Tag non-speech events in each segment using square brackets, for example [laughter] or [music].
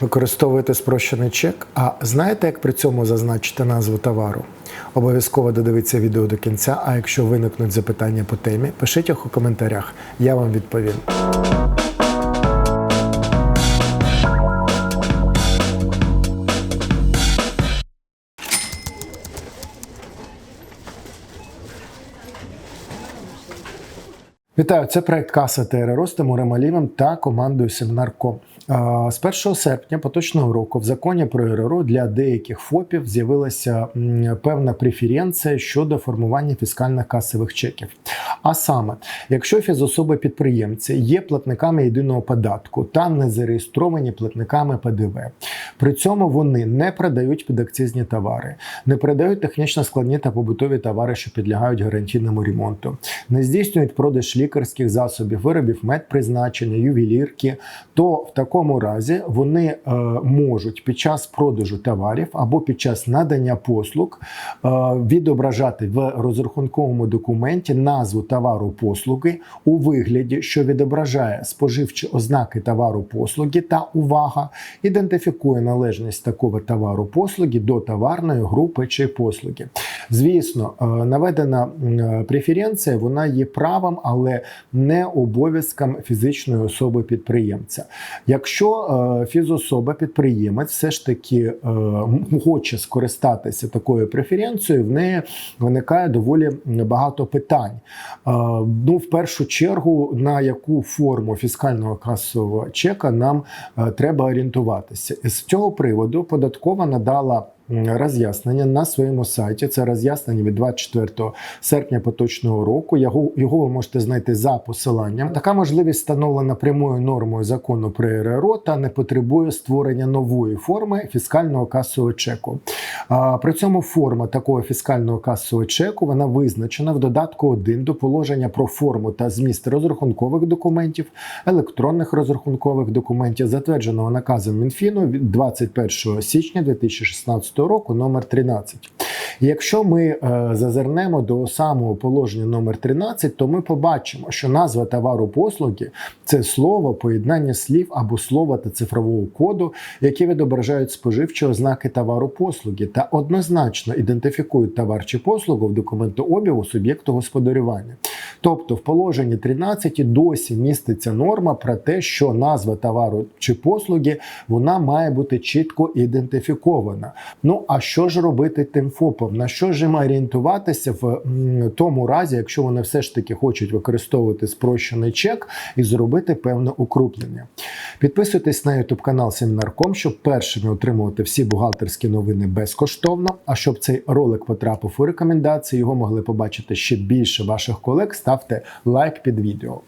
Використовуєте спрощений чек. А знаєте, як при цьому зазначити назву товару? Обов'язково додивіться відео до кінця. А якщо виникнуть запитання по темі, пишіть їх у коментарях. Я вам відповім. Вітаю, це проект Каса ТРРО з Тимуром Алівом та командою Семінар.ком. З 1 серпня поточного року в законі про РРО для деяких ФОПів з'явилася певна преференція щодо формування фіскальних касових чеків. А саме, якщо фізособи-підприємці є платниками єдиного податку та не зареєстровані платниками ПДВ, при цьому вони не продають підакцизні товари, не продають технічно складні та побутові товари, що підлягають гарантійному ремонту, не здійснюють продаж лікарських засобів, виробів медпризначення, ювелірки, то в такому разі вони е, можуть під час продажу товарів або під час надання послуг е, відображати в розрахунковому документі назву товару послуги у вигляді, що відображає споживчі ознаки товару послуги та увага, ідентифікує належність такого товару послуги до товарної групи чи послуги. Звісно, е, наведена преференція вона є правом, але не обов'язком фізичної особи підприємця. Якщо е, фізособа підприємець все ж таки е, хоче скористатися такою преференцією, в неї виникає доволі багато питань. Е, Ну, в першу чергу, на яку форму фіскального касового чека нам треба орієнтуватися. З цього приводу податкова надала роз'яснення на своєму сайті. Це роз'яснення від 24 серпня поточного року. Його, його ви можете знайти за посиланням. Така можливість встановлена прямою нормою закону про РРО та не потребує створення нової форми фіскального касового чеку. А, При цьому форма такого фіскального касового чеку вона визначена в додатку 1 до положення про форму та зміст розрахункових документів, електронних розрахункових документів, затвердженого наказом Мінфіну від 21 січня 2016 року, номер 13. Якщо ми е, зазирнемо до самого положення номер 13, то ми побачимо, що назва товару послуги це слово, поєднання слів або слова та цифрового коду, які відображають споживчі ознаки товару послуги та однозначно ідентифікують товар чи послугу в документообігу суб'єкту господарювання. Тобто в положенні 13 досі міститься норма про те, що назва товару чи послуги вона має бути чітко ідентифікована. Ну а що ж робити тим ФОПом? На що ж їм орієнтуватися в тому разі, якщо вони все ж таки хочуть використовувати спрощений чек і зробити певне укрупнення? Підписуйтесь на YouTube канал Семінар.ком, щоб першими отримувати всі бухгалтерські новини безкоштовно. А щоб цей ролик потрапив у рекомендації, його могли побачити ще більше ваших колег. Ставте лайк під відео.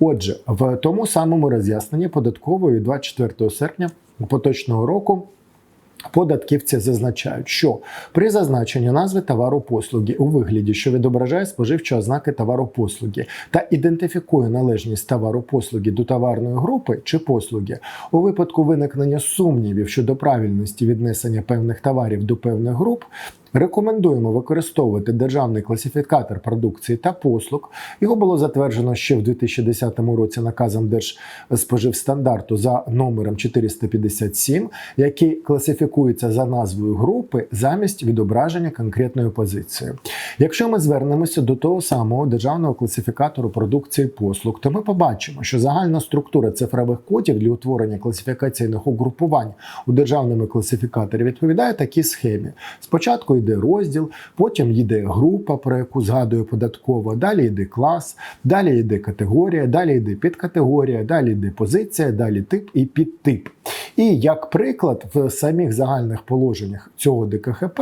Отже, в тому самому роз'ясненні податкової 24 серпня поточного року. Податківці зазначають, що при зазначенні назви товару послуги у вигляді, що відображає споживчі ознаки товару послуги та ідентифікує належність товару послуги до товарної групи чи послуги, у випадку виникнення сумнівів щодо правильності віднесення певних товарів до певних груп. Рекомендуємо використовувати державний класифікатор продукції та послуг. Його було затверджено ще в 2010 році наказом Держспоживстандарту за номером 457, який класифікується за назвою групи замість відображення конкретної позиції. Якщо ми звернемося до того самого державного класифікатору продукції послуг, то ми побачимо, що загальна структура цифрових кодів для утворення класифікаційних угрупувань у державному класифікаторі відповідає такій схемі. Спочатку йде розділ, потім йде група, про яку згадує податкова, далі йде клас, далі йде категорія, далі йде підкатегорія, далі йде позиція, далі тип і підтип. І як приклад, в самих загальних положеннях цього ДКХП.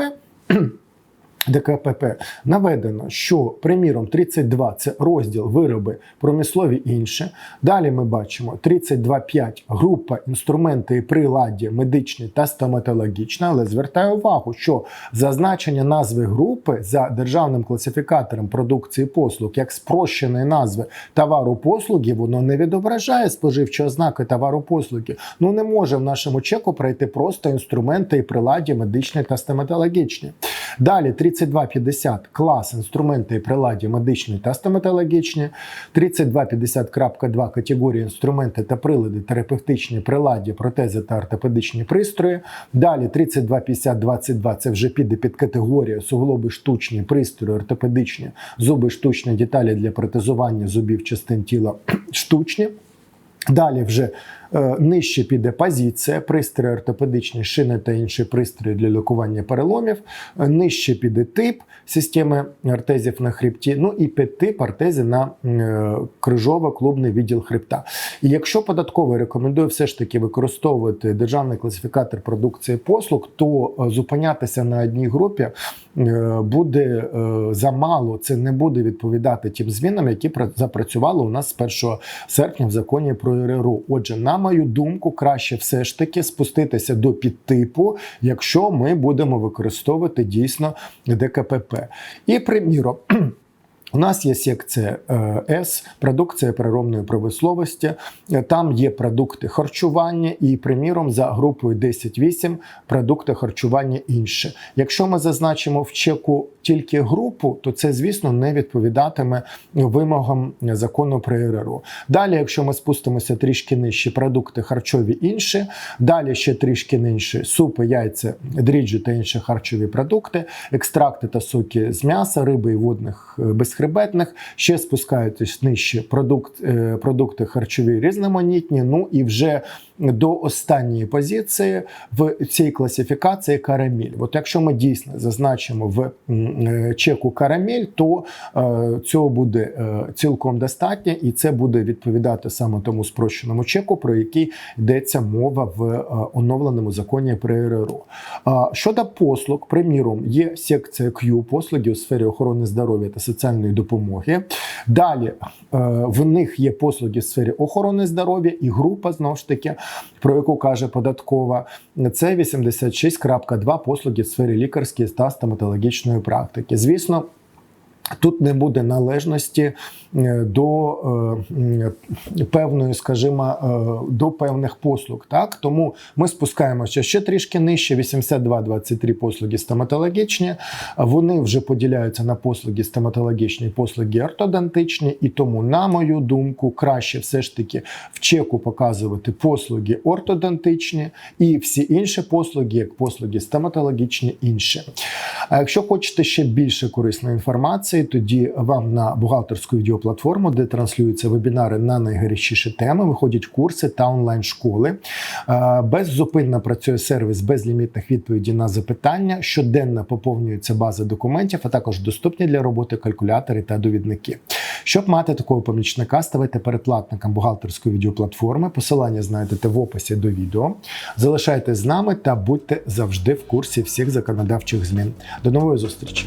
ДКПП наведено, що, приміром, 32 це розділ вироби промислові інше. Далі ми бачимо 32.5 група інструменти і приладдя медичні та стоматологічні. Але звертаю увагу, що зазначення назви групи за державним класифікатором продукції послуг як спрощеної назви товару послуги, воно не відображає споживчі ознаки товару послуги. Ну не може в нашому чеку пройти просто інструменти і приладдя медичні та стоматологічні. Далі 3250 клас інструменти і приладі медичні та стоматологічні. 3250.2 категорія інструменти та прилади, терапевтичні приладі, протези та ортопедичні пристрої. Далі 3250-22 це вже піде під категорію суглоби штучні, пристрої, ортопедичні, зуби штучні, деталі для протезування зубів частин тіла [clears throat] штучні. Далі вже нижче піде позиція, пристрої ортопедичні, шини та інші пристрої для лікування переломів. Е, Нижче піде тип системи артезів на хребті. Ну і підтип артезі на е, крижово-клубний відділ хребта. І якщо податковий рекомендує все ж таки використовувати державний класифікатор продукції послуг, то е, зупинятися на одній групі е, буде е, замало. Це не буде відповідати тим змінам, які пра- запрацювали у нас з 1 серпня в законі про РРУ. Отже, на мою думку, краще все ж таки спуститися до підтипу, якщо ми будемо використовувати дійсно ДКПП. І приміром. [clears throat] У нас є секція е, С, продукція переробної промисловості. Е, Там є продукти харчування, і, приміром, за групою 10.8 продукти харчування інше. Якщо ми зазначимо в чеку тільки групу, то це, звісно, не відповідатиме вимогам закону про РРО. Далі, якщо ми спустимося трішки нижче, продукти харчові інші, далі ще трішки нижче супи, яйця, дріжджі та інші харчові продукти, екстракти та соки з м'яса, риби і водних е, безхребетних, ще спускаєтесь нижче продукт, е, продукти харчові різноманітні. Ну і вже до останньої позиції в цій класифікації карамель. От якщо ми дійсно зазначимо в е, чеку карамель, то е, цього буде е, цілком достатньо, і це буде відповідати саме тому спрощеному чеку, про який йдеться мова в оновленому законі про РРО. Щодо послуг, приміром, є секція Q, послуги у сфері охорони здоров'я та соціальної допомоги. Далі в них є послуги в сфері охорони здоров'я і група знову ж таки, про яку каже податкова. Це 86.2 послуги в сфері лікарської та стоматологічної практики. Звісно. Тут не буде належності е, до е, певної, скажімо, е, до певних послуг. Так тому ми спускаємося ще трішки нижче. 82-23 послуги стоматологічні. Вони вже поділяються на послуги стоматологічні, послуги ортодонтичні, і тому, на мою думку, краще все ж таки в чеку показувати послуги ортодонтичні і всі інші послуги, як послуги стоматологічні, інші. А якщо хочете ще більше корисної інформації, тоді вам на бухгалтерську відеоплатформу, де транслюються вебінари на найгарячіші теми, виходять курси та онлайн-школи. Е, Беззупинно працює сервіс безлімітних відповідей на запитання. Щоденно поповнюється база документів, а також доступні для роботи калькулятори та довідники. Щоб мати такого помічника, ставайте передплатником бухгалтерської відеоплатформи. Посилання знайдете в описі до відео. Залишайтесь з нами та будьте завжди в курсі всіх законодавчих змін. До нової зустрічі!